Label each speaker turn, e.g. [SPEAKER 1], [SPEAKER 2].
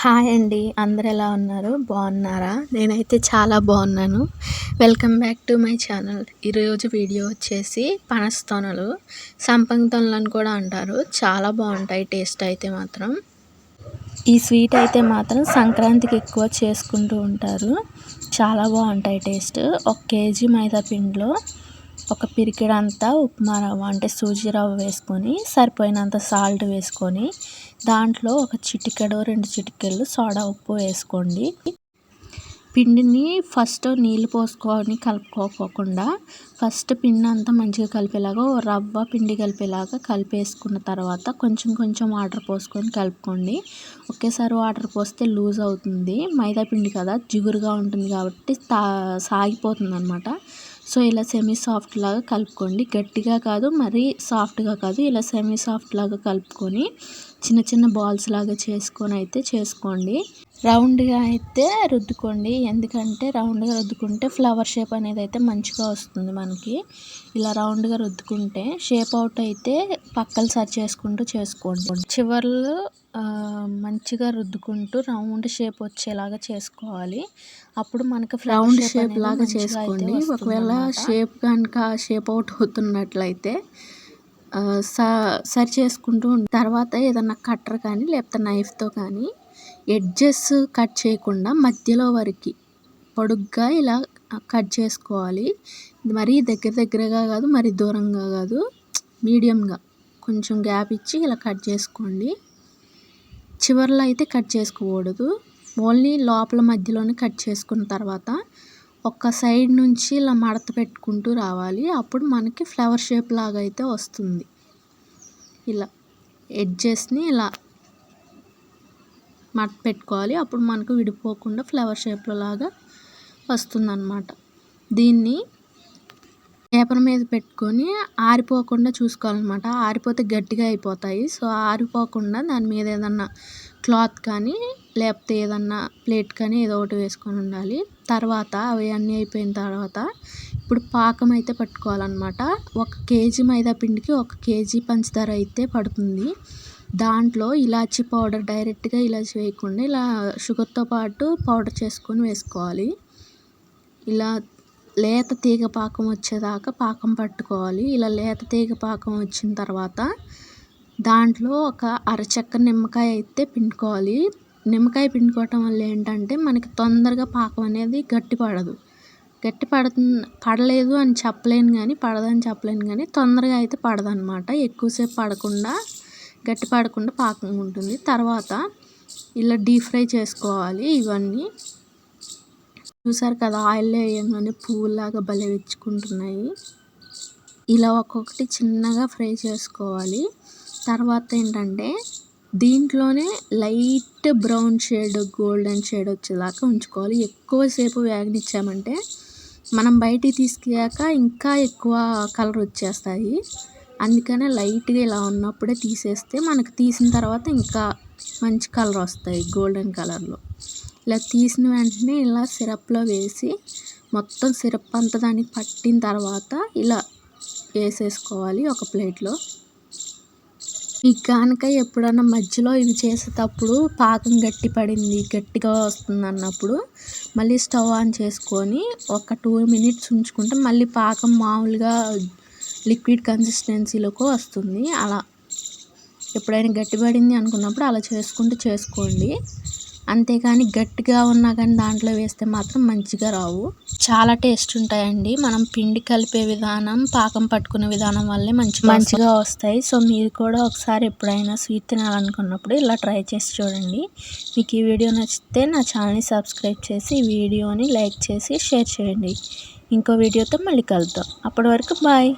[SPEAKER 1] Hi అండి అందరు ఎలా ఉన్నారు? బాగున్నారా? నేనైతే చాలా బాగున్నాను. Welcome back to my channel. ఈరోజు వీడియో వచ్చేసి పనస్తోనలు. సంపంగి తొనలు కూడా అంటారు. చాలా బాగుంటాయి టేస్ట్ అయితే మాత్రం. ఈ స్వీట్ అయితే మాత్రం సంక్రాంతికి ఎక్కువ చేసుకుంటూ ఉంటారు. చాలా బాగుంటాయి టేస్ట్. ఒక కేజీ మైదా పిండిలో ఒక పిరికిడంతా ఉప్మా రవ్వ అంటే సూజీ రవ్వ వేసుకొని సరిపోయినంత సాల్ట్ వేసుకొని దాంట్లో ఒక చిటికెడు రెండు చిటికెళ్ళు సోడా ఉప్పు వేసుకోండి. పిండిని ఫస్ట్ నీళ్ళు పోసుకొని కలుపుకోకుండా ఫస్ట్ పిండి అంతా మంచిగా కలిపేలాగా రవ్వ పిండి కలిపేలాగా కలిపేసుకున్న తర్వాత కొంచెం కొంచెం వాటర్ పోసుకొని కలుపుకోండి. ఒకేసారి వాటర్ పోస్తే లూజ్ అవుతుంది. మైదా పిండి కదా జిగురుగా ఉంటుంది కాబట్టి తా సాగిపోతుంది అనమాట సో ఇలా సెమీ సాఫ్ట్ లాగా కలుపుకోండి. గట్టిగా కాదు మరీ సాఫ్ట్గా కాదు ఇలా సెమీ సాఫ్ట్ లాగా కలుపుకొని చిన్న చిన్న బాల్స్ లాగా చేసుకొని అయితే చేసుకోండి. రౌండ్గా అయితే రుద్దుకోండి. ఎందుకంటే రౌండ్గా రుద్దుకుంటే ఫ్లవర్ షేప్ అనేది అయితే మంచిగా వస్తుంది మనకి. ఇలా రౌండ్గా రుద్దుకుంటే షేప్ అవుట్ అయితే పక్కలు సరి చేసుకుంటూ చేసుకోండి. చివర్లు మంచిగా రుద్దుకుంటూ రౌండ్ షేప్ వచ్చేలాగా చేసుకోవాలి. అప్పుడు మనకు రౌండ్ షేప్ లాగా చేసుకోండి. ఒకవేళ షేప్ కనుక షేప్ అవుట్ అవుతున్నట్లయితే సరి చేసుకుంటూ తర్వాత ఏదన్నా కట్టర్ కానీ లేకపోతే నైఫ్తో కానీ ఎడ్జెస్ కట్ చేయకుండా మధ్యలో వరకు పొడుగ్గా ఇలా కట్ చేసుకోవాలి. మరీ దగ్గర దగ్గరగా కాదు మరీ దూరంగా కాదు మీడియంగా కొంచెం గ్యాప్ ఇచ్చి ఇలా కట్ చేసుకోండి. చివర్లో అయితే కట్ చేసుకోకూడదు. ఓన్లీ లోపల మధ్యలోనే కట్ చేసుకున్న తర్వాత ఒక సైడ్ నుంచి ఇలా మడత పెట్టుకుంటూ రావాలి. అప్పుడు మనకి ఫ్లవర్ షేప్ లాగా అయితే వస్తుంది. ఇలా ఎడ్జెస్ని ఇలా మడత పెట్టుకోవాలి. అప్పుడు మనకు విడిపోకుండా ఫ్లవర్ షేప్లో లాగా వస్తుందన్నమాట. దీన్ని పేపర్ మీద పెట్టుకొని ఆరిపోకుండా చూసుకోవాలన్నమాట. ఆరిపోతే గట్టిగా అయిపోతాయి. సో ఆరిపోకుండా దాని మీద ఏదన్నా క్లాత్ కానీ లేకపోతే ఏదన్నా ప్లేట్ కానీ ఏదో ఒకటి వేసుకొని ఉండాలి. తర్వాత అవి అన్నీ అయిపోయిన తర్వాత ఇప్పుడు పాకం అయితే పట్టుకోవాలన్నమాట. ఒక కేజీ మైదా పిండికి ఒక కేజీ పంచదార అయితే పడుతుంది. దాంట్లో ఇలాచీ పౌడర్ డైరెక్ట్గా ఇలాచి వేయకుండా ఇలా షుగర్తో పాటు పౌడర్ చేసుకొని వేసుకోవాలి. ఇలా లేత తీగ పాకం వచ్చేదాకా పాకం పట్టుకోవాలి. ఇలా లేత తీగ పాకం వచ్చిన తర్వాత దాంట్లో ఒక అరచక్క నిమ్మకాయ అయితే పిండుకోవాలి. నిమ్మకాయ పిండుకోవటం వల్ల ఏంటంటే మనకి తొందరగా పాకం అనేది గట్టి పడదు. గట్టి పడుతుంది పడలేదు అని చెప్పలేను కానీ పడదని చెప్పలేను కానీ తొందరగా అయితే పడదనమాట ఎక్కువసేపు పడకుండా గట్టి పడకుండా పాకం ఉంటుంది. తర్వాత ఇలా డీప్ ఫ్రై చేసుకోవాలి ఇవన్నీ. చూసారు కదా ఆయిల్లో వేయంగానే పువ్వులాగా భలే విచ్చుకుంటున్నాయి. ఇలా ఒక్కొక్కటి చిన్నగా ఫ్రై చేసుకోవాలి. తర్వాత ఏంటంటే దీంట్లోనే light brown shade golden shade వచ్చేదాకా ఉంచుకోవాలి. ఎక్కువసేపు వేగనిచ్చామంటే మనం బయటికి తీసుకెళ్ళాక ఇంకా ఎక్కువ కలర్ వచ్చేస్తాయి. అందుకనే లైట్గా ఇలా ఉన్నప్పుడే తీసేస్తే మనకు తీసిన తర్వాత ఇంకా మంచి కలర్ వస్తాయి గోల్డెన్ కలర్లో. ఇలా తీసిన వెంటనే ఇలా సిరప్లో వేసి మొత్తం సిరప్ అంతా దానికి పట్టిన తర్వాత ఇలా వేసేసుకోవాలి ఒక ప్లేట్లో. ఈ కనుక ఎప్పుడన్నా మధ్యలో ఇవి చేసేటప్పుడు పాకం గట్టి పడింది గట్టిగా వస్తుంది అన్నప్పుడు మళ్ళీ స్టవ్ ఆన్ చేసుకొని ఒక టూ మినిట్స్ ఉంచుకుంటే మళ్ళీ పాకం మామూలుగా లిక్విడ్ కన్సిస్టెన్సీలోకి వస్తుంది. అలా ఎప్పుడైనా గట్టిపడింది అనుకున్నప్పుడు అలా చేసుకుంటూ చేసుకోండి. అంతేకాని గట్టిగా ఉన్నా కానీ దాంట్లో వేస్తే మాత్రం మంచిగా రావు. చాలా టేస్ట్ ఉంటాయండి. మనం పిండి కలిపే విధానం పాకం పట్టుకునే విధానం వల్లే మంచి మంచిగా వస్తాయి. సో మీరు కూడా ఒకసారి ఎప్పుడైనా స్వీట్ తినాలనుకున్నప్పుడు ఇలా ట్రై చేసి చూడండి. మీకు ఈ వీడియో నచ్చితే నా ఛానల్ని సబ్స్క్రైబ్ చేసి ఈ వీడియోని లైక్ చేసి షేర్ చేయండి. ఇంకో వీడియోతో మళ్ళీ కలుద్దాం. అప్పటి వరకు బాయ్.